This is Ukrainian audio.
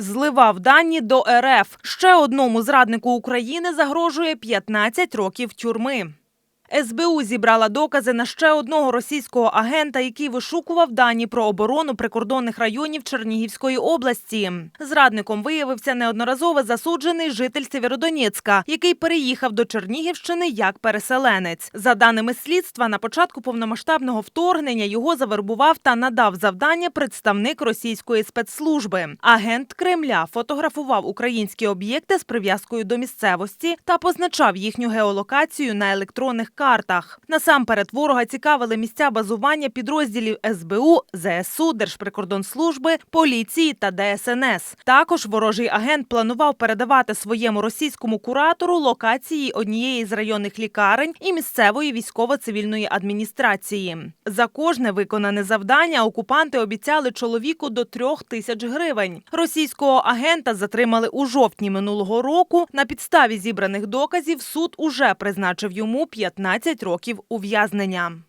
Зливав дані до РФ. Ще одному зраднику України загрожує 15 років тюрми. СБУ зібрала докази на ще одного російського агента, який вишукував дані про оборону прикордонних районів Чернігівської області. Зрадником виявився неодноразово засуджений житель Сєвєродонецька, який переїхав до Чернігівщини як переселенець. За даними слідства, на початку повномасштабного вторгнення його завербував та надав завдання представник російської спецслужби. Агент Кремля фотографував українські об'єкти з прив'язкою до місцевості та позначав їхню геолокацію на електронних картах. Насамперед ворога цікавили місця базування підрозділів СБУ, ЗСУ, Держприкордонслужби, поліції та ДСНС. Також ворожий агент планував передавати своєму російському куратору локації однієї з районних лікарень і місцевої військово-цивільної адміністрації. За кожне виконане завдання окупанти обіцяли чоловіку до трьох тисяч гривень. Російського агента затримали у жовтні минулого року. На підставі зібраних доказів суд уже призначив йому 15 років ув'язнення.